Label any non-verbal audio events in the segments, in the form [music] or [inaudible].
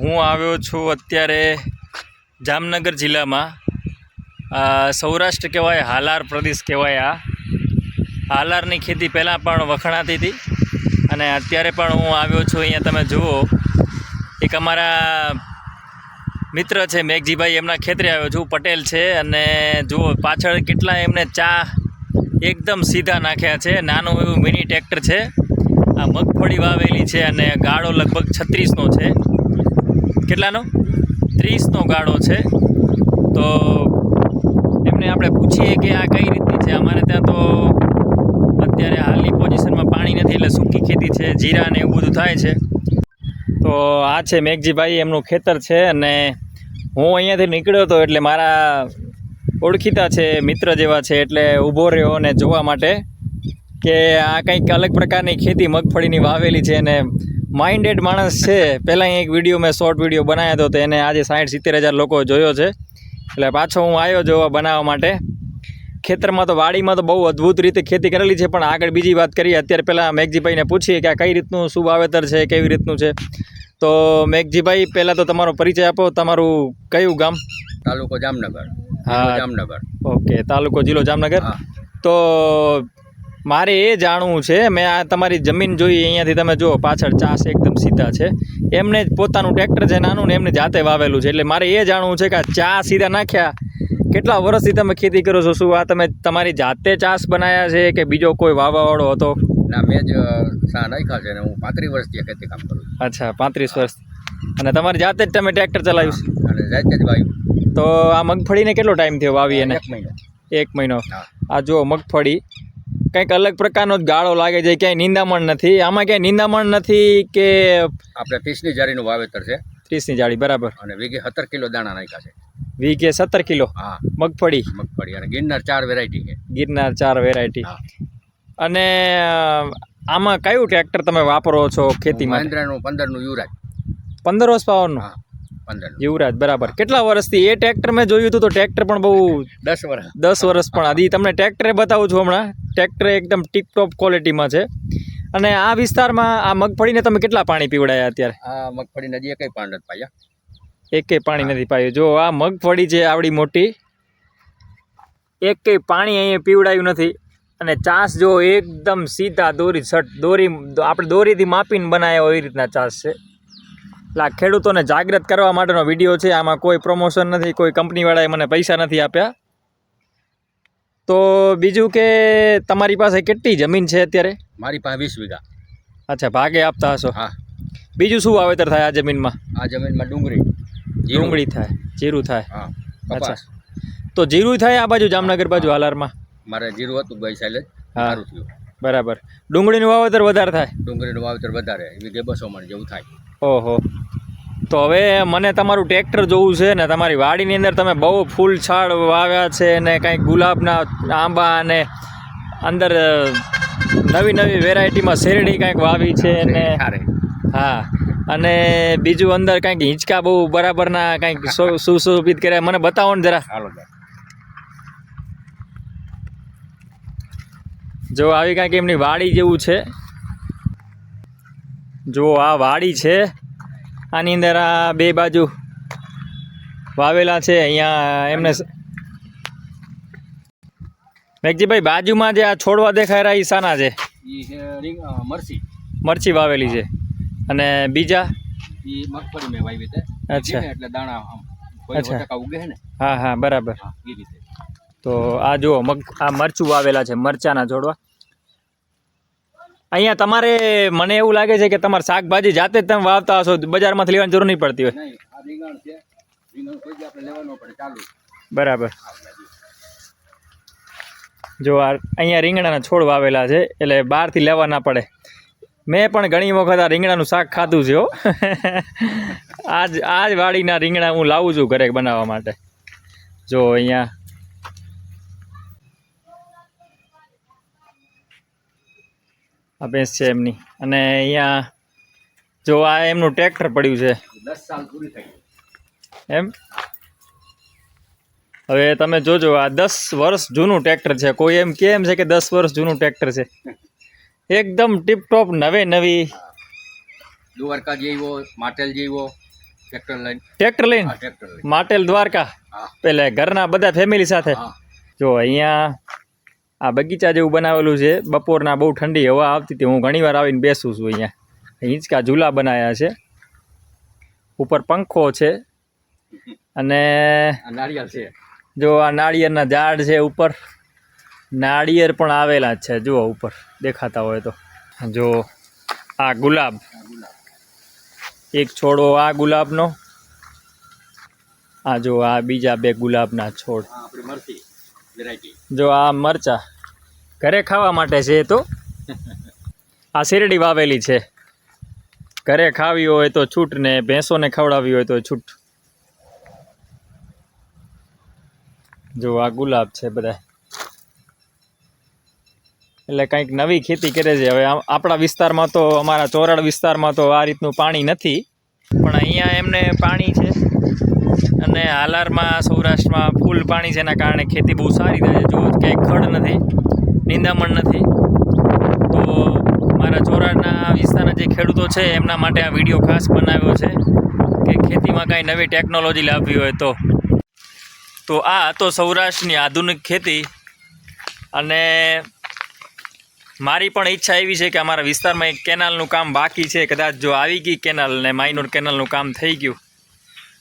હું આવ્યો છું અત્યારે જામનગર જિલ્લામાં. સૌરાષ્ટ્ર કહેવાય, હાલાર પ્રદેશ કહેવાય આ. હાલારની ખેતી પહેલાં પણ વખણાતી હતી અને અત્યારે પણ હું આવ્યો છું. અહીંયા તમે જુઓ, એક અમારા મિત્ર છે, મેઘજીભાઈ, એમના ખેતરે આવ્યો છું. પટેલ છે અને જુઓ, પાછળ કેટલા એમને ચા એકદમ સીધા નાખ્યા છે. નાનું એવું મિની ટ્રેક્ટર છે. આ મગફળી વાવેલી છે અને ગાળો લગભગ છત્રીસનો છે. કેટલાનો? ત્રીસનો ગાળો છે. તો એમને આપણે પૂછીએ કે આ કઈ રીતની છે? અમારે ત્યાં તો અત્યારે હાલની પોઝિશનમાં પાણી નથી એટલે સૂકી ખેતી છે, જીરા ને એવું બધું થાય છે. તો આ છે મેઘજીભાઈ, એમનું ખેતર છે અને હું અહીંયાથી નીકળ્યો હતો એટલે મારા ઓળખીતા છે, મિત્ર જેવા છે એટલે ઊભો રહ્યો અને જોવા માટે કે આ કંઈક અલગ પ્રકારની ખેતી મગફળીની વાવેલી છે અને માઇન્ડેડ માણસ છે. પહેલાં એક વીડિયો મેં શોર્ટ વીડિયો બનાવ્યો હતો તો એને આજે સાઠ સિત્તેર હજાર લોકો જોયો છે. એટલે પાછો હું આવ્યો જોવા બનાવવા માટે. ખેતરમાં તો વાડીમાં તો બહુ અદ્ભુત રીતે ખેતી કરેલી છે પણ આગળ બીજી વાત કરીએ. અત્યારે પહેલાં મેઘજીભાઈને પૂછીએ કે આ કઈ રીતનું શું વાવેતર છે કેવી રીતનું છે. તો મેઘજીભાઈ પહેલાં તો તમારો પરિચય આપો. તમારું કયું ગામ? તાલુકો જામનગર. હા. જામનગર. ઓકે. તાલુકો જિલ્લો જામનગર. તો મારે એ જાણવું છે મેં આ તમારી જમીન જોઈ અહીંયાથી તમે જુઓ પાછળ ચાસ એકદમ સીધા છે. એમને જ પોતાનું ટ્રેક્ટર છે નાનું ને એમને જાતે વાવેલું છે એટલે મારે એ જાણવું છે કે આ ચા સીધા નાખ્યા. કેટલા વર્ષથી તમે ખેતી કરો છો શું આ તમે તમારી જાતે ચાસ બનાવ્યા છે કે બીજો કોઈ વાવાવાળો હતો? ના મેં જ સા નાખ્યા છે ને હું પાંત્રીસ વર્ષથી ખેતી કામ કરું અચ્છા પાંત્રીસ વર્ષ. અને તમારી જાતે જ તમે ટ્રેક્ટર ચલાવ્યું છે? અને જાતે જ વાવ્યું. તો આ મગફળીને કેટલો ટાઈમ થયો વાવી એને એક મહિનો. એક મહિનો. આ જુઓ મગફળી. કંઈક અલગ પ્રકારનો જ ગાળો લાગે છે ક્યાંય નિંદામણ નથી. આમાં ક્યાંય નિંદામણ નથી કે આપણે ત્રીસની જાળીનું વાવેતર છે. ત્રીસની જાળી બરાબર. અને વીઘે સત્તર કિલો દાણા નાખ્યા છે. વીઘે સત્તર કિલો હા. મગફળી. મગફળી અને ગિરનાર ચાર વેરાયટી છે. ગિરનાર ચાર વેરાયટી અને આમાં કયું ટ્રેક્ટર તમે વાપરો છો ખેતીમાં? મહેન્દ્રનું પંદરનું યુવરાજ. પંદર વર્ષ પાવરનું? યુવરાજ બરાબર. કેટલા વર્ષથી એ ટ્રેક્ટર મેં જોયું હતું તો ટ્રેક્ટર પણ બહુ દસ વર્ષ. દસ વર્ષ પણ. આદિ તમને ટ્રેક્ટરે બતાવું છું હમણાં. ટ્રેક્ટર એકદમ ટીપટોપ ક્વોલિટીમાં છે. અને આ વિસ્તારમાં આ મગફળીને તમે કેટલા પાણી પીવડાયા અત્યારે? આ મગફળી નદી એકઈ પાણી નથી પાયા. એકે પાણી નથી પાયું. જો આ મગફળી છે આવડી મોટી એકેય પાણી અહીંયા પીવડાયું નથી. અને ચાસ જો એકદમ સીધા દોરી છટ દોરી આપણે દોરીથી માપીને બનાવ્યા એવી રીતના ચાસ છે. એટલે આ ખેડૂતોને જાગૃત કરવા માટેનો વીડિયો છે. આમાં કોઈ પ્રમોશન નથી કોઈ કંપનીવાળાએ મને પૈસા નથી આપ્યા. તો બીજું કે તમારી પાસે કેટલી જમીન છે અત્યારે? મારી પાસે વીસ વીઘા. અચ્છા ભાગે આપતા હશો. હા. બીજું શું વાવેતર થાય આ જમીનમાં? આ જમીનમાં ડુંગળી. ડુંગળી થાય જીરું થાય. હા અચ્છા. તો જીરું થાય આ બાજુ જામનગર બાજુ હાલારમાં? મારે જીરું હતું ગઈ સાલે હા. સારું થયું. બરાબર. ડુંગળીનું વાવેતર વધારે થાય? ડુંગળીનું વાવેતર વધારે. વીઘે બસો મણ જેવું થાય. ઓહો. તો હવે મને તમારું ટ્રેક્ટર જોવું છે ને તમારી વાડીની અંદર તમે બહુ ફૂલ છાડ વાવ્યા છે ને કાંઈક ગુલાબના આંબા અને અંદર નવી નવી વેરાયટીમાં શેરડી કાંઈક વાવી છે ને હા. અને બીજું અંદર કાંઈક હિંચકા બહુ બરાબરના કાંઈક સુશોભિત કર્યા. મને બતાવો ને જરા. જો આવી કાંઈક એમની વાડી જેવું છે. જો આ વાડી છે. આની અંદર આ બે બાજુ વાવેલા છે. અહીંયા એમને મેઘજીભાઈ બાજુમાં જે આ છોડવા દેખાય રહ્યા એ સાના છે? મરચી. મરચી વાવેલી છે. અને બીજા? મગફળી મેં વાવી અચ્છા. એટલે દાણા અચ્છા. ઉગે છે ને? હા હા બરાબર. હા તો આ જુઓ મગ આ મરચું વાવેલા છે મરચાના છોડવા. અહીંયા તમારે મને એવું લાગે છે કે તમારે શાકભાજી જાતે જ તમે વાવતા હશો બજારમાંથી લેવાની જરૂર નહીં પડતી હોય. લેવાનો બરાબર. જો આ અહીંયા રીંગણાના છોડ વાવેલા છે એટલે બહારથી લેવા ના પડે. મેં પણ ઘણી વખત આ રીંગણાનું શાક ખાધું છે આજ આજ વાડીના રીંગણા હું લાવું છું ઘરે બનાવવા માટે. જો અહીંયા આ ભેંસ છે એમની. અને અહીંયા જો આ એમનું ટ્રેક્ટર પડ્યું છે. દસ સાલ પૂરી થઈ એમ? હવે તમે જોજો આ દસ વર્ષ જૂનું ટ્રેક્ટર છે. કોઈ એમ કે એમ છે કે દસ વર્ષ જૂનું ટ્રેક્ટર છે. એકદમ ટીપટોપ નવે નવી દ્વારકા જેવો માટેલ જેવો ટ્રેક્ટર લઈને. ટ્રેક્ટર લઈને? માટેલ દ્વારકા. પેલે ઘરના બધા ફેમિલી સાથે? જો અહીંયા આ બગીચા જેવું બનાવેલું છે. બપોરના બહુ ઠંડી હવા આવતી હતી. હું ઘણીવાર આવીને બેસું છું અહીંયા. હિંચકા ઝૂલા બનાવ્યા છે. ઉપર પંખો છે. અને નાળિયેર છે. જો આ નાળિયેરના ઝાડ છે ઉપર. નાળિયેર પણ આવેલા છે. જુઓ ઉપર. દેખાતા હોય તો. જો આ ગુલાબ. એક છોડો આ ગુલાબનો. આ જો આ બીજા બે ગુલાબના છોડ. આપણે વેરાયટી જો આ મરચા ઘરે ખાવા માટે છે એ તો. [laughs] આ શેરડી વાવેલી છે. ઘરે ખાવી હોય તો છૂટ ને ભેંસોને ખવડાવી હોય તો છૂટ. જો આ ગુલાબ છે બધા. એટલે કંઈક નવી ખેતી કરે છે. હવે આપણા વિસ્તારમાં તો અમારા ચોરાડ વિસ્તારમાં તો આ રીતનું પાણી નથી. પણ અહીંયા એમને પાણી છે. અને હાલારમાં સૌરાષ્ટ્રમાં ફૂલ પાણી છે કારણે ખેતી બહુ સારી થાય છે. જો ક્યાંય ખડ નથી, નિંદામણ નથી, તો મારા ચોરાડના વિસ્તારના જે ખેડૂતો છે, એમના માટે આ વીડિયો ખાસ બનાવ્યો છે કે ખેતીમાં કાંઈ નવી ટેકનોલોજી લાવવી હોય તો. તો આ હતો સૌરાષ્ટ્રની આધુનિક ખેતી અને મારી પણ ઈચ્છા એવી છે કે અમારા વિસ્તારમાં એક કેનાલનું કામ બાકી છે. કદાચ જો આવી ગઈ કેનાલ ને માઇનોર કેનાલનું કામ થઈ ગયું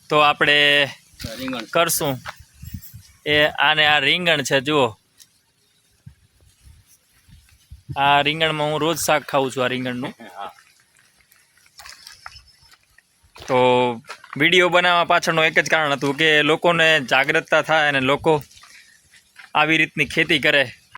તો આપણે રીંગણ. કરશું. એ આને આ રીંગણ છે જુઓ. આ રીંગણમાં હું રોજ શાક ખાઉં છું આ રીંગણનું. તો વીડિયો બનાવવા પાછળનું એક જ કારણ હતું કે લોકોને જાગૃતતા થાય અને લોકો આવી રીતની ખેતી કરે.